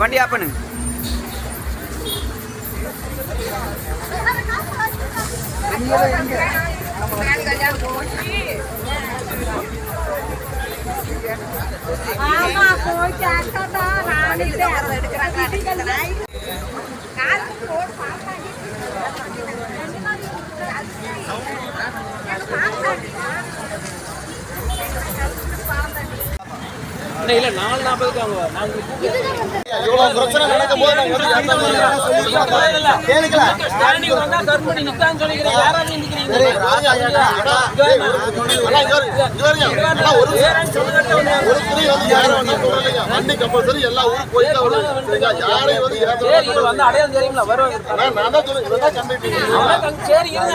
வண்டி ஆஃப் பண்ணுங்க. ஆமா போய் கேட்டா நான் இல்லை நாலு நாற்பதுக்கு அவங்க இவ்வளவு பிரச்சனை நடக்கும் போது நாங்க வந்து சட்டம் ஒழுங்கா கேளுங்களேன். ஸ்டாண்டிங் வந்தா கருமணி நிக்கான்னு சொல்லிக்கிறேன் யாராவது நிக்கிறீங்க சரி, ராஜா, ஐயா, அண்ணா, ஏய், ஒரு- அண்ணா, இங்க வருங்க, இங்க வருங்க. அண்ணா, ஒரு ஒரு துணி வந்து யாரும் வந்து சொல்லலைங்க. வண்டி கம்பல்சரி எல்லா ஊரும் போயிட்டு தான் வருது. சரிங்களா? யாரையும் வந்து ஏத்த சரி இது வந்து அடையாளம் தெரியுங்களா வரும் அண்ணா, நான் தான் சொல்றேன், இவன் தான் கண்டுபிடிங்க. அவனா கண்- சரி இருங்க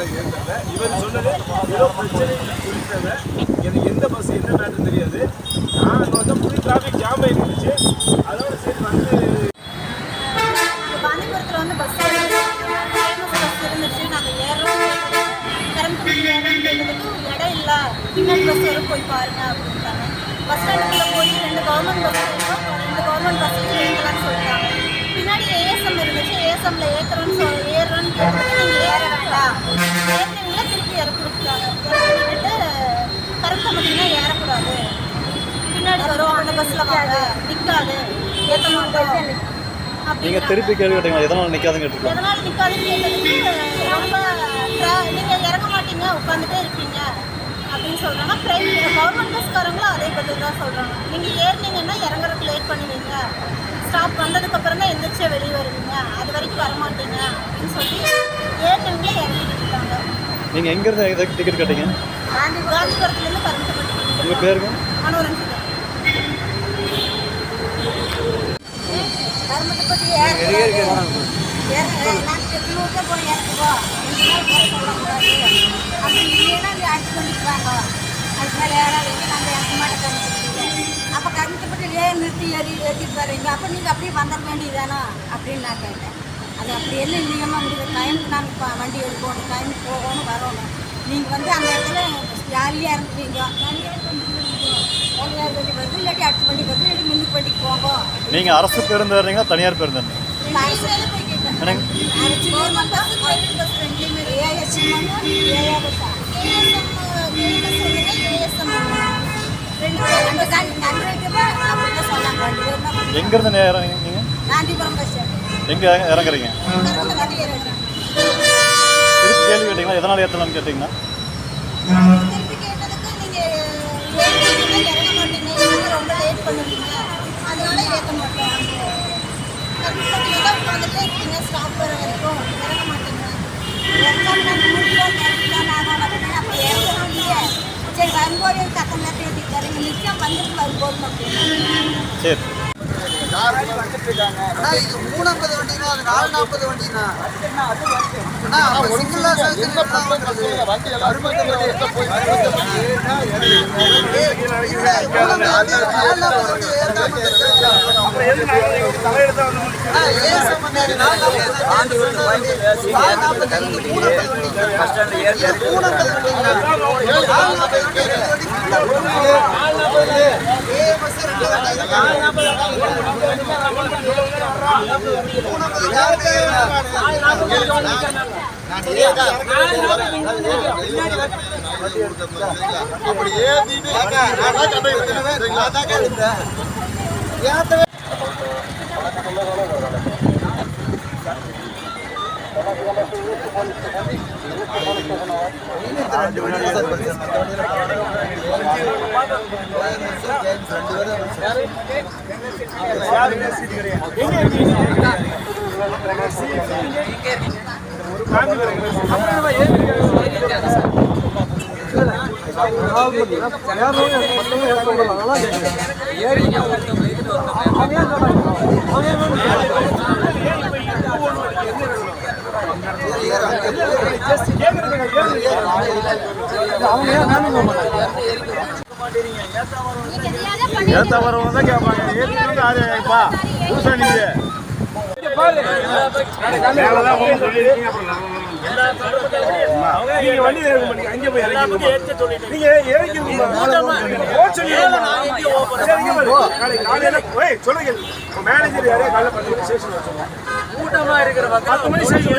வருங்க இவர் சொன்னது ஏதோ பிரச்சனை குறித்தவ. எனக்கு எந்த பஸ் என்ன மேட்டர் தெரியாது. நான் அங்கே வந்து புது டிராஃபிக் ஜாம் இருந்துச்சு அதோட சரி வந்து காந்திபுரத்தில் வந்து பஸ் இருந்துச்சு. நாங்கள் ஏறோம் கரண்ட் ஏறோம்னு இடம் இல்லை. பின்னாடி பஸ் வரும் போய் பாருங்க அப்படின்ட்டாங்க. பஸ் ஸ்டாண்டுக்குள்ளே போய் ரெண்டு கவர்மெண்ட் பஸ் இருக்கும் ரெண்டு கவர்மெண்ட் பஸ்ஸையும் ஏற்றலாம்னு சொல்லிட்டாங்க பின்னாடி ஏஎஸ்எம் இருந்துச்சு ஏஎஸ்எம்ல ஏற்றுறோன்னு சொல் ஏறுறோன்னு கேட்டதுக்கு நீங்கள் ஏற வேண்டாம் ஏறினீங்களா திருப்பி இறக்கி விட்டுட்டாங்க இறக்கி விட்டுட்டு கரண்ட் பார்த்தீங்கன்னா ஏறக்கூடாது பின்னாடி வரும் அந்த பஸ்ஸில் வாங்க. நிற்காது ஏற்ற மாட்டோம் நீங்க திருப்பி கேள்வி கேட்டீங்களா? எதனால நிக்காதுன்னு கேட்டிருக்கோம். எதனால நிக்காதுன்னு கேட்டதுக்கு ரொம்ப tra- நீங்க இறங்க மாட்டீங்க உட்காந்துட்டே இருப்பீங்க. அப்படின்னு சொல்றாங்க. பிரைவேட் கவர்மெண்ட் பஸ்காரங்களும் அதே பதில் தான் சொல்றாங்க. நீங்க ஏறினீங்கன்னா இறங்குறதுக்கு லேட் பண்ணுவீங்க. ஸ்டாப் வந்ததுக்கு அப்புறம் தான் எந்திரிச்சு வெளியே வருவீங்க. அது வரைக்கும் வர மாட்டீங்க அப்படின்னு சொல்லி ஏறினவங்களே இறங்கிட்டு இருக்காங்க நீங்க எங்க இருந்து எதுக்கு டிக்கெட் கேட்டீங்க? காந்தி காந்திபுரத்துலேருந்து கருத்து உங்க பேருங்க மனோரஞ்சிதா கருமத்துப்பட்டி நாங்கள் போய் இறக்குவோம் அப்படி இல்லைன்னா நீ அடிச்சு பண்ணிக்குவாங்க அதுக்கு மேலே யாராவது நாங்கள் இறக்க மாட்டோம் அப்போ கருமத்துப்பட்டி ஏன் நிறுத்தி ஏறி ஏற்றிட்டு வரீங்க அப்போ நீங்கள் அப்படியே வந்துட வேண்டியதானோ அப்படின்னு நான் கேட்டேன் அது அப்படி என்ன நியமம் இருக்குது டைமுக்கு நாங்கள் வண்டி எடுக்கணும் டைமுக்கு போகணும் வரணும் நீங்கள் வந்து அந்த இடத்துல ஜாலியாக இருந்துப்பீங்க நீங்கள் அரசு பேருந்து நீங்க தனியார் பேருந்து? எங்க இறங்குறீங்க கருமத்தை காட்டி ஏறிடுறேன் திருப்பி கேள்வி கேட்டீங்களா? எதனால கேட்டீங்கன்னா திருப்பி ரொம்ப லேட் பண்ணுவீங்க அதனால ஏற்ற மாட்டோம் கருமப்பட்டியில் தான் உட்காந்துட்டே இருக்கீங்க ஸ்டாப் வர வரைக்கும் இறங்க மாட்டீங்க. நாங்கள் முடியும் நேரத்தில் ஆகணும் அப்படின்னு அப்போ இறங்கணும் இல்லையே சரி வரும்போது தக்க நேரத்தை ஏற்றிட்டு தரீங்க நிச்சயம் வந்துட்டு வரும்போது அப்படின்னு சரி. அண்ணா இது மூணம்பது வண்டினா அது நாலு நாற்பது வண்டினா? வண்டி எல்லாம் அறுபத்தி அப்படி ஏத்திட்டு காஞ்சிபுரம் நான் கண்டக்டர் சரிங்களா ஏத்த வரவங்க தான் கேட்பாங்க ஏற்றி ஆயிப்பா புதுசா நீங்க நீங்க வண்டி அங்கே போய் இறங்கி நீங்க இறங்கிருக்கீங்க சொல்லுங்க. மேனேஜர் யாரையும் காலையில பத்து மணி ஸ்டேஷன் வச்சுக்கோங்க கூட்டமா இருக்கிற பத்து மணி ஸ்டேஷன்